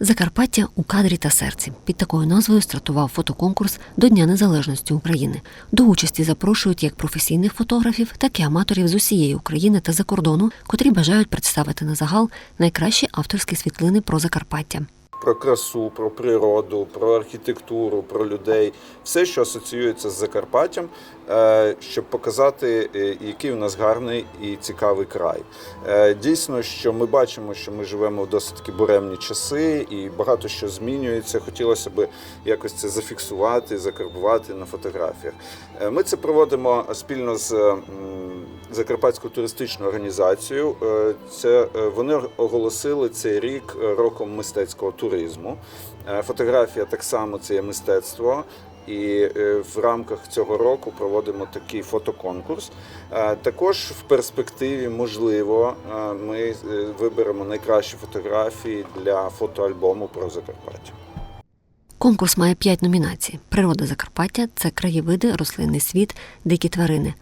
Закарпаття у кадрі та серці під такою назвою стартував фотоконкурс до Дня Незалежності України. До участі запрошують як професійних фотографів, так і аматорів з усієї України та за кордону, котрі бажають представити на загал найкращі авторські світлини про Закарпаття. про красу, про природу, про архітектуру, про людей, все, що асоціюється з Закарпаттям, щоб показати, е, який у нас гарний і цікавий край. Е, Дійсно, що ми бачимо, що ми живемо в досить таки буремні часи, і багато що змінюється. Хотілося б якось це зафіксувати, закарбувати на фотографіях. Е, Ми це проводимо спільно з Закарпатською туристичною організацією. Е, Це е, вони оголосили цей рік е, роком мистецького туризму. Е, Фотографія так само це є мистецтво. І е, в рамках цього року проводимо такий фотоконкурс. Е, Також в перспективі, можливо, е, ми виберемо найкращі фотографії для фотоальбому про Закарпаття. Конкурс має п'ять номінацій: Природа Закарпаття це краєвиди, рослинний світ, дикі тварини.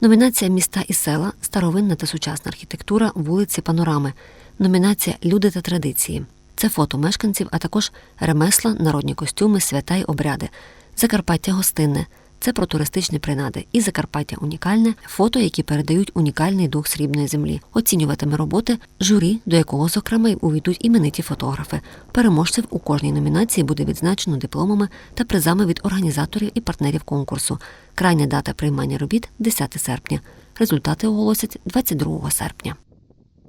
Номінація Міста і села, старовинна та сучасна архітектура, вулиці, панорами. Номінація Люди та традиції. Це фото мешканців, а також ремесла, народні костюми, свята й обряди. Закарпаття гостинне. Це про туристичні принади і Закарпаття унікальне фото, які передають унікальний дух срібної землі. Оцінюватиме роботи журі, до якого зокрема й увійдуть імениті фотографи. Переможців у кожній номінації буде відзначено дипломами та призами від організаторів і партнерів конкурсу. Крайня дата приймання робіт 10 серпня. Результати оголосять 22 серпня.